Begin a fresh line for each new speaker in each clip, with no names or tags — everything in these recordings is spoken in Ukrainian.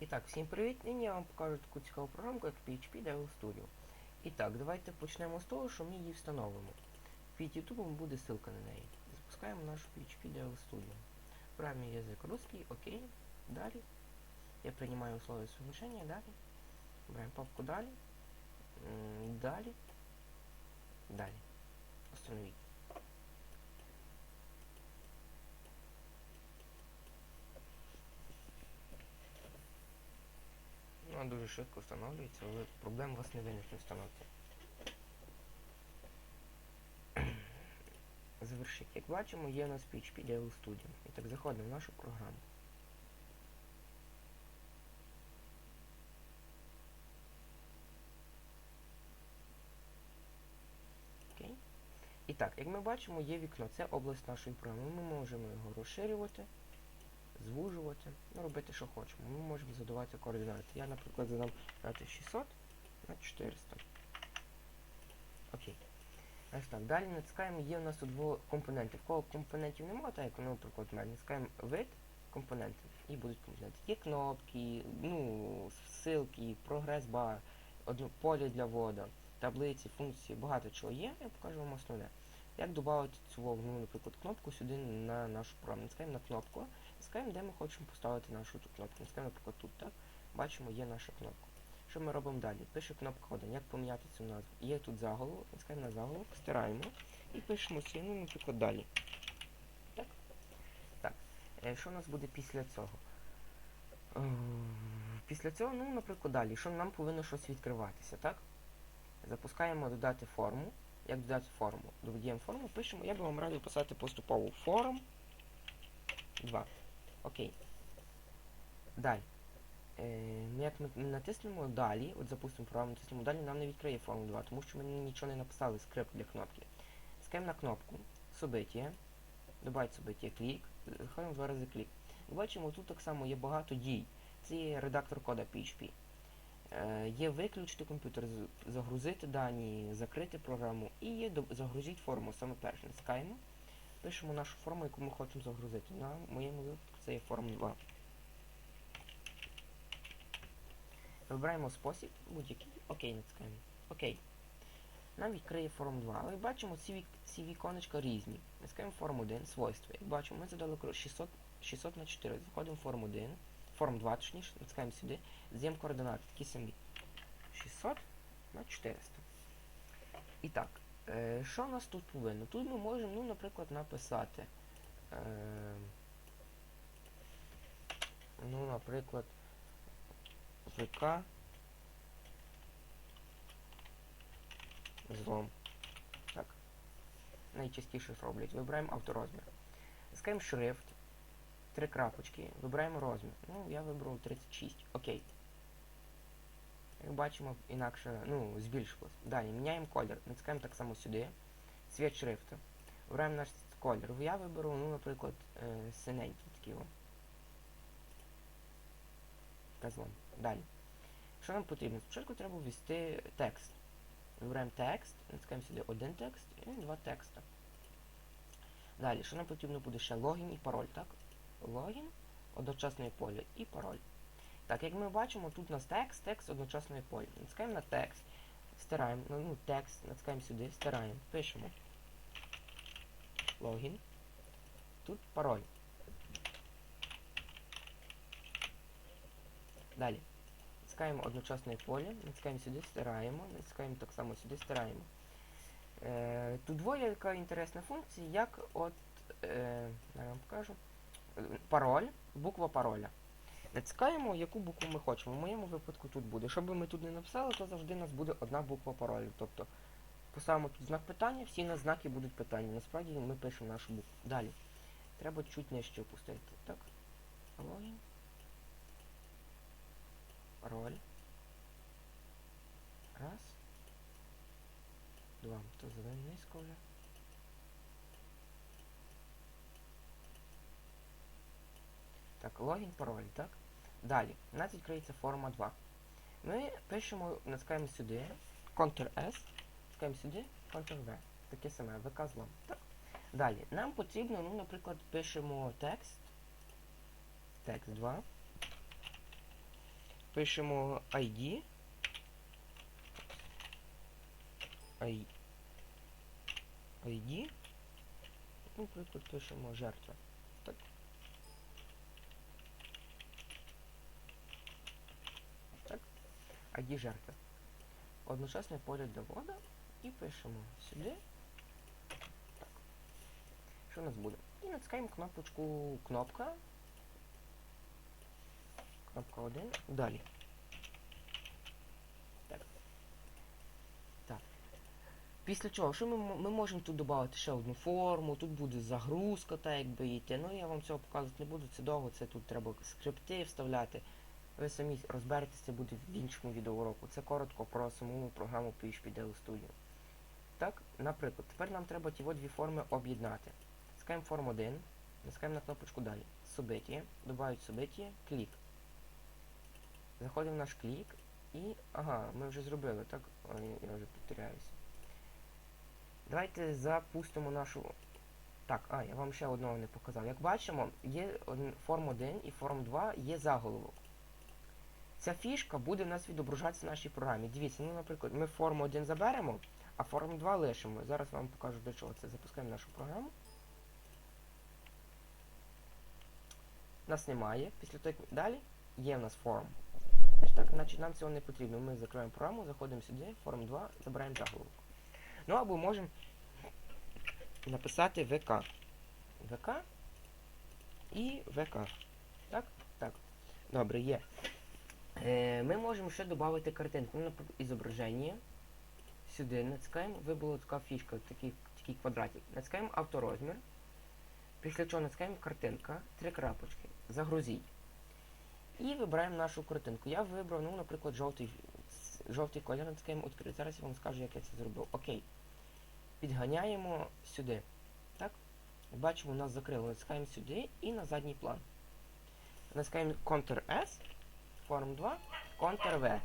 І так, всім привіт! Нині я вам покажу таку цікаву програмку, як PHP Devil Studio. І так, давайте почнемо з того, що ми її встановимо. Під YouTube буде ссылка на неї. Запускаємо нашу PHP Devil Studio. Правильний язик русский, окей. Далі. Я принимаю условия совмещения, далі. Беремо папку далі. Далі. Далі. Установіть. Вона дуже швидко встановлюється, але проблем вас не виникне встановити. Завершить. Як бачимо, є у нас PHP Devil Studio. І так заходимо в нашу програму. Окей. І так, як ми бачимо, є вікно. Це область нашої програми. Ми можемо його розширювати, звужувати, ну, робити, що хочемо. Ми можемо задавати координати. Я, наприклад, задам дати 600 на 400. Окей. Ось так. Далі натискаємо, є у нас тут два компоненти. В кого компонентів немає, так як, ну, наприклад, в мене натискаємо вид компоненти. І будуть компоненти. Є кнопки, ну, ссылки, прогрес-бар, поле для вводу, таблиці, функції, багато чого є, я покажу вам основне. Як додати цю, ну, наприклад, кнопку сюди на нашу програму. Натискаємо на кнопку, натискаємо, де ми хочемо поставити нашу ту кнопку. Натискаємо, наприклад, тут, так? Бачимо, є наша кнопка. Що ми робимо далі? Пише кнопка 1. Як поміняти цю назву? Є тут заголовок, натискаємо на заголовок, стираємо і пишемо ціну, наприклад, далі. Так? Так. Е, Що у нас буде після цього? Ем, Після цього, ну, наприклад, далі. Що нам повинно щось відкриватися, так? Запускаємо додати форму. Як додати форму? Додаємо форму, пишемо. Я би вам радив писати поступово форм 2. Окей. Далі. Е, ми як ми натиснемо далі, от запустимо програму, натиснемо далі, нам не відкриє форму 2, тому що ми нічого не написали, скрипт для кнопки. Скаємо на кнопку, собиття, добавить собиття, клік, заходимо два рази клік. Бачимо, тут так само є багато дій. Це є редактор кода PHP. Е, є виключити комп'ютер, загрузити дані, закрити програму і є загрузити форму. Саме перше натискаємо, пишемо нашу форму, яку ми хочемо загрузити. На моєму випадку це є форма 2. Вибираємо спосіб, будь-який, окей, натискаємо. Окей. Нам відкриє форм 2. Але бачимо, ці, ці віконечка різні. Натискаємо форм 1, свойства. Як бачимо, ми задали кро- 600, 600 на 4. Заходимо в форм 1, форм 2, точніше, натискаємо сюди, з'єм координати, такі самі. 600 на 400. І так, е, що нас тут повинно? Тут ми можемо, ну, наприклад, написати. Е, ну, наприклад, ВК злом. Так. Найчастіше роблять. Вибираємо авторозмір. Скаємо шрифт. Три крапочки. Вибираємо розмір. Ну, я вибрав 36. Окей. Як бачимо, інакше, ну, збільшилось. Далі міняємо колір. Натискаємо так само сюди. Цвіт шрифту. Вибираємо наш колір. Я виберу, ну, наприклад, е, синенький такий. о. Казлом. Далі. Що нам потрібно? Спочатку треба ввести текст. Вибираємо текст, натискаємо сюди один текст і два текста. Далі, що нам потрібно буде ще логін і пароль, так? Логін, одночасне поле і пароль. Так, як ми бачимо, тут у нас текст, текст, одночасне поле. Натискаємо на текст, стираємо, ну, ну текст, натискаємо сюди, стираємо, пишемо. Логін. Тут пароль. Далі. Натискаємо одночасне поле, натискаємо сюди, стираємо, натискаємо так само сюди, стираємо. Е, тут двоє яка інтересна функція, як от, е, я вам покажу, Е, пароль, буква пароля. Натискаємо, яку букву ми хочемо. В моєму випадку тут буде. Щоб ми тут не написали, то завжди у нас буде одна буква паролю. Тобто поставимо тут знак питання, всі на знаки будуть питання. Насправді ми пишемо нашу букву. Далі. Треба чуть нижче опустити. Так. Логін. Пароль. Раз. Два. То зелень низько. Так, логін, пароль, так? Далі. У нас відкриється форма 2. Ми пишемо, натискаємо сюди, Ctrl-S, натискаємо сюди, Ctrl-V. Таке саме, ВК злом. Так. Далі. Нам потрібно, ну, наприклад, пишемо текст. Текст 2. пишемо ID. ID. Наприклад, пишемо жертва. Так. Так. ID жертви. Одночасний поряд до вода і пишемо сюди. Так. Що у нас буде? І натискаємо кнопочку кнопка. Кнопка 1. Далі. Так. Так. Після чого? Що ми, ми можемо тут додати ще одну форму, тут буде загрузка, так якби йти. Ну я вам цього показувати не буду, це довго, це тут треба скрипти вставляти. Ви самі розберетеся, це буде в іншому відеоуроку. Це коротко про саму програму PHP Dell Studio. Так, наприклад, тепер нам треба ті дві форми об'єднати. Натискаємо форм 1, натискаємо на кнопочку далі. Собиття, додають собиття, клік. Заходимо в наш клік і. Ага, ми вже зробили, так? Ой, я вже повторяюся. Давайте запустимо нашу. Так, а, я вам ще одного не показав. Як бачимо, є форм 1 і форм 2 є заголовок. Ця фішка буде в нас відображатися в нашій програмі. Дивіться, ну, наприклад, ми форму 1 заберемо, а форму 2 лишимо. Зараз вам покажу для чого це. Запускаємо нашу програму. Нас немає. Після того, як далі є в нас форм. Значить так, значить нам цього не потрібно. Ми закриваємо програму, заходимо сюди, форм 2, забираємо заголовок. Ну або можемо написати ВК. ВК і ВК. Так? Так. Добре, є. Е, ми можемо ще додати картинку. Ну, наприклад, ізображення. Сюди натискаємо, вибула така фішка, такий, такий квадратик. Натискаємо авторозмір. Після чого натискаємо картинка, три крапочки. Загрузіть. І вибираємо нашу картинку. Я вибрав, ну, наприклад, жовтий, жовтий колір, натискаємо відкрити. Зараз я вам скажу, як я це зробив. Окей. Підганяємо сюди. Так? Бачимо, у нас закрило. Натискаємо сюди і на задній план. Натискаємо Ctrl-S, Form 2, Ctrl-V.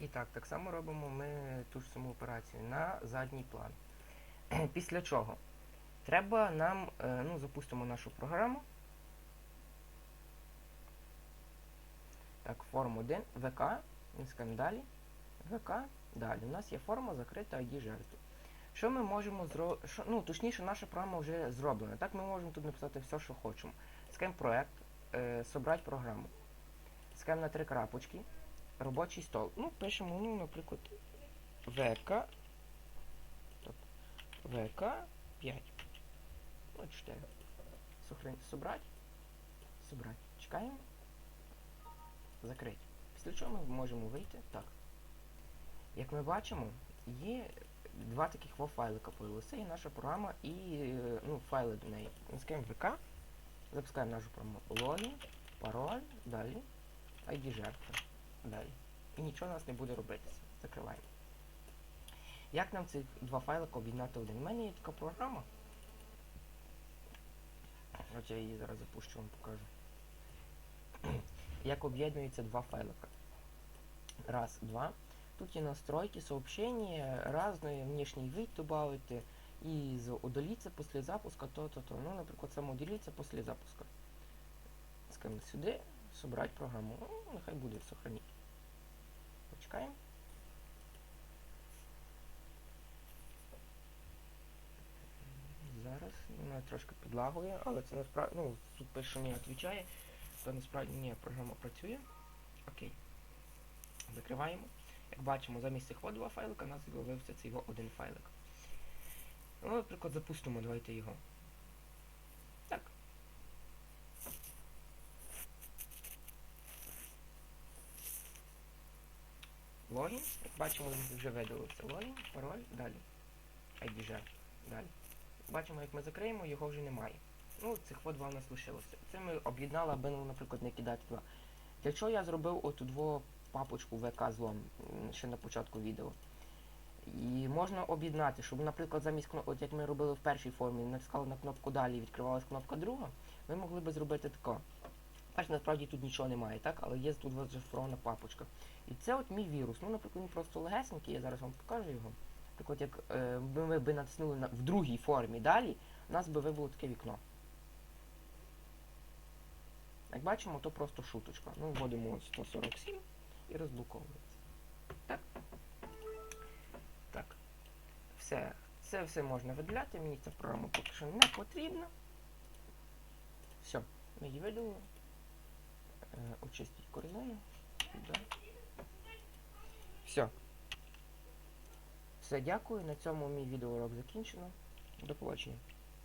І так, так само робимо ми ту ж саму операцію на задній план. Після чого? Треба нам, е, ну, запустимо нашу програму. Так, форм 1, ВК, натискаємо далі. ВК, далі. У нас є форма закрита ID жертви. Що ми можемо зробити? Ну, точніше, наша програма вже зроблена. Так, ми можемо тут написати все, що хочемо. Скаємо проект, е, собрати програму. Скаємо на три крапочки. Робочий стол. Ну, пишемо, ну, наприклад, ВК. ВК 5. Ну, 4. Сохранити. Собрати. Собрати. Чекаємо. Закрити. Після чого ми можемо вийти. Так. Як ми бачимо, є два таких файлика появилися. Це є наша програма і е, ну, файли до неї. Натискаємо ВК, запускаємо нашу програму логін, пароль, далі, ID жертви, далі. І нічого у нас не буде робитися. Закриваємо. Як нам ці два файлика об'єднати один? У мене є така програма. От я її зараз запущу, вам покажу. Як об'єднуються два файлика. Раз, два. Тут є настройки, сообщения, разные, внешний вид добавити, і удалиться після запуска то-то-то. Ну, наприклад, саме удалиться після запуска. Скажемо сюди, собрать програму. Ну, нехай буде сохранити. Почекаємо. Зараз вона трошки підлагує, але це насправді, ну, тут пише, не відповідає, то насправді ні, програма працює. Окей. Закриваємо. Як бачимо, замість цих два файлика у нас з'явився цей один файлик. Ну, наприклад, запустимо, давайте його. Так. Логін. Як бачимо, він вже видалився. Логін, пароль, далі. ID. Далі. Бачимо, як ми закриємо, його вже немає. Ну, цих от два у нас лишилося. Це ми об'єднали, аби, ну, наприклад, не кидати два. Для чого я зробив оту папочку ВК злом ще на початку відео. І можна об'єднати, щоб, наприклад, замість от як ми робили в першій формі, натискали на кнопку далі і відкривалась кнопка друга, ми могли би зробити тако. Перш насправді тут нічого немає, так? Але є тут от зашифрована папочка. І це от мій вірус. Ну, наприклад, він просто легесенький, я зараз вам покажу його. Наприклад, як е, ми би натиснули на, в другій формі далі, у нас би вибуло таке вікно. Як бачимо, то просто шуточка. Ну, вводимо 147 і розблоковується. Так. Так. Все. Це все можна видаляти, мені ця програма поки що не потрібна. Все, ми її видалили. Е, очистіть корзину. Все. Все, дякую. На цьому мій відеоурок закінчено. До побачення.